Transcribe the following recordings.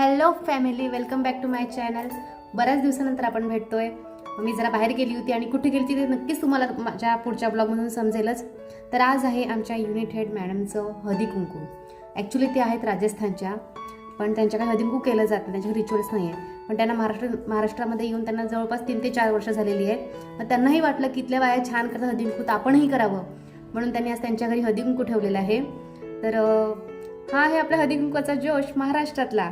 Hello family welcome back to my channel. बऱ्याच दिवसानंतर आपण भेटतोय. मी जरा बाहेर गेली होती आणि कुठे गेली ते नक्कीच तुम्हाला माझ्या पुढच्या ब्लॉगमधून समजेलच. तर आज आहे आमच्या युनिट हेड मॅडमचं हदी कुंकू. ॲक्च्युली ते आहेत राजस्थानच्या पण त्यांच्याकडे हदिंकू कुंकू केलं जातं त्यांच्याकडे रिच्युअल्स नाही आहे पण त्यांना महाराष्ट्र महाराष्ट्रामध्ये येऊन त्यांना जवळपास तीन ते चार वर्ष झालेली आहे मग त्यांनाही वाटलं की इथल्या बाया छान करतात हदिंकू कुंकू तर आपणही करावं. म्हणून त्यांनी आज त्यांच्या घरी हळदी कुंकू ठेवलेलं आहे. तर हा आहे आपला हळदी जोश महाराष्ट्रातला.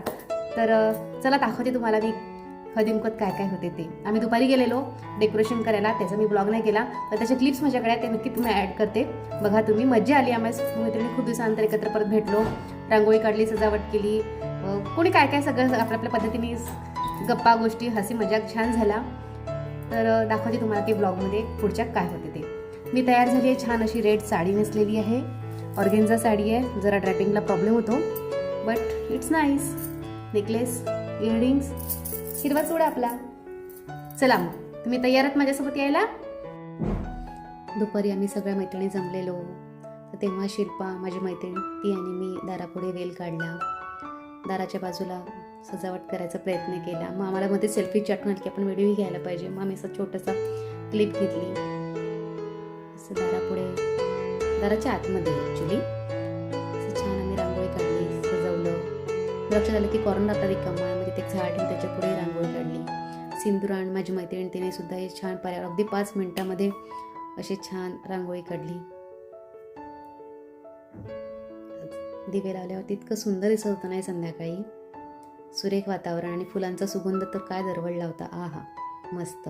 तर चला दाखवते तुम्हाला मी हळदी काय काय होते ते. आम्ही दुपारी गेलेलो डेकोरेशन करायला त्याचा मी ब्लॉग नाही केला तर त्याचे क्लिप्स माझ्याकडे आहेत ते नक्की तुम्ही ॲड करते. बघा तुम्ही मजा आली आम्हाला. मैत्रिणी खूप दिवसानंतर एकत्र परत भेटलो रांगोळी काढली सजावट केली कोणी काय काय सगळं आपल्या आपल्या पद्धतीने गप्पा गोष्टी हसी मजाक छान झाला. तर दाखवते तुम्हाला ते ब्लॉगमध्ये पुढच्या काय होते ते. मी तयार झाली आहे छान अशी रेड साडी नेसलेली आहे. ऑर्गेन्झा साडी आहे. जरा ड्रॅपिंगला प्रॉब्लेम होतो. But it's nice necklace earrings हिरवा चूड आपला. चला मग तुम्ही तयार आहात माझ्यासोबत यायला? दुपारी आम्ही सगळ्या मैत्रिणी जमलेलो. तर तेव्हा शिल्पा माझी मैत्रीण ती आणि मी दारापुढे वेल काढला. दाराच्या बाजूला सजावट करायचा प्रयत्न केला. मग आम्हाला मध्ये सेल्फीची आठवण आली की आपण व्हिडिओही घ्यायला पाहिजे. मग आम्ही असा छोटासा क्लिप घेतली. असं दारापुढे दाराच्या आतमध्ये ॲक्च्युली लक्षात आलं की कॉर्नर आता रिकामा आहे. मग तिथे एक झाड ठेवून त्याच्या पुढे रांगोळी काढली. सिंदूर आणि माझी मैत्रीण तिने सुद्धा हे छान पर्यावरण अगदी पाच मिनटामध्ये अशी छान रांगोळी काढली. दिवे लावल्यावर इतकं सुंदर दिसत होतं नाही संध्याकाळी? सुरेख वातावरण आणि फुलांचा सुगंध तर काय दरवळला होता? आहा मस्त.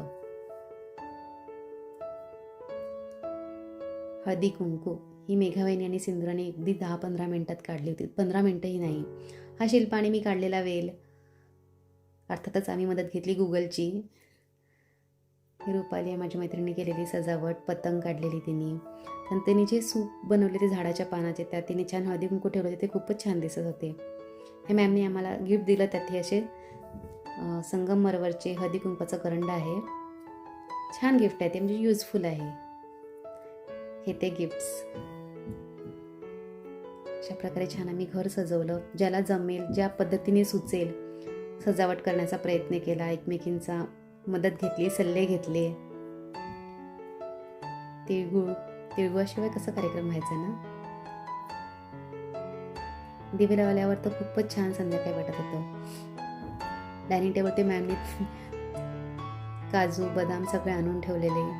हळदी कुंकू. ही मेघावाहिनी आणि सिंदुराने अगदी दहा पंधरा मिनिटात काढली होती. पंधरा मिनटंही नाही. हा शिल्पाने मी काढलेला वेल. अर्थातच आम्ही मदत घेतली गुगलची. रुपाली आहे माझ्या मैत्रिणी केलेली सजावट पतंग काढलेली तिने. आणि तिने जे सूप बनवले ते झाडाच्या पानाचे त्यात तिने छान हळदी कुंकू ठेवले होते ते खूपच छान दिसत होते. हे मॅमने आम्हाला गिफ्ट दिलं त्यात हे असे संगमरवरचे हळदी कुंकवाचा करंड आहे. छान गिफ्ट आहे ते म्हणजे युजफुल आहे. हे ते गिफ्ट्स अशा प्रकारे छान आम्ही घर सजवलं ज्याला जमेल ज्या पद्धतीने सुचेल सजावट करण्याचा प्रयत्न केला एकमेकींचा मदत घेतली सल्ले घेतले. तिळगुळ तिळगुळाशिवाय कसा कार्यक्रम व्हायचा ना? दिवे लावल्यावर तर खूपच छान संध्याकाळी वाटत होतं. डायनिंग टेबलवरती मॅमने काजू बदाम सगळे आणून ठेवलेले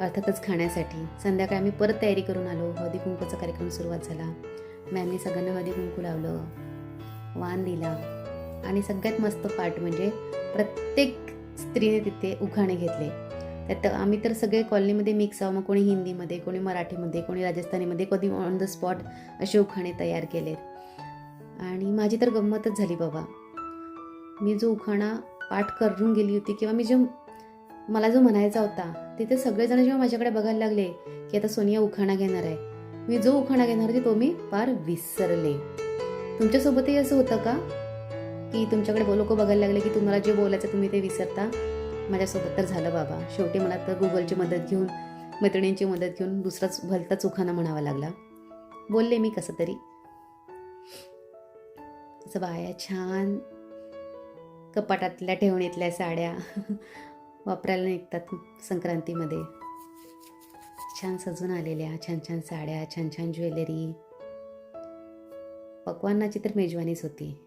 अर्थातच खाण्यासाठी. संध्याकाळी आम्ही परत तयारी करून आलो. हळदी कुंकूचा कार्यक्रम सुरुवात झाला. मॅमने सगळ्यांना मध्ये कुंकू लावलं वाण दिला आणि सगळ्यात मस्त पार्ट म्हणजे प्रत्येक स्त्रीने तिथे उखाणे घेतले. त्यात आम्ही तर सगळे कॉलनीमध्ये मिक्स आहोत. मग कोणी हिंदीमध्ये कोणी मराठीमध्ये कोणी राजस्थानीमध्ये कधी ऑन द स्पॉट असे उखाणे तयार केलेत. आणि माझी तर गंमतच झाली बाबा. मी जो उखाणा पाठ करून गेली होती किंवा मी जो मला जो म्हणायचा होता तिथे सगळेजण जेव्हा माझ्याकडे बघायला लागले की आता सोनिया उखाणा घेणार आहे मी जो उखाणा घेणार होती तो मी फार विसरले. तुमच्यासोबतही असं होतं का? की तुमच्याकडे लोक बघायला लागले की तुम्हाला जे बोलायचं तुम्ही ते विसरता? माझ्यासोबत तर झालं बाबा. शेवटी मला तर गुगलची मदत घेऊन मैत्रिणींची मदत घेऊन दुसराच भलताच उखाणा म्हणावा लागला. बोलले मी कसं तरी. असं बाया छान कपाटातल्या ठेवणीतल्या साड्या वापरायला निघतात संक्रांतीमध्ये. छान सजून आलेल्या छान छान साड्या छान छान ज्वेलरी. पक्वान्नाची तर मेजवानीच होती.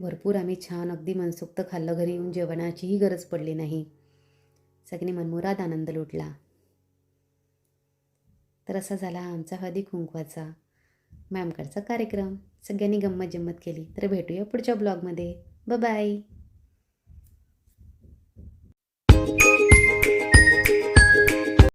भरपूर आम्ही छान अगदी मनसोक्त खाल्लं घरी येऊन जेवणाचीही गरज पडली नाही. सगळी मनमुराद आनंद लुटला. तर असा झाला आमचा हळदी कुंकवाचा मॅमकडचा कार्यक्रम. सगळ्यांनी गंमत जम्मत केली. तर भेटूया पुढच्या ब्लॉगमध्ये. बाय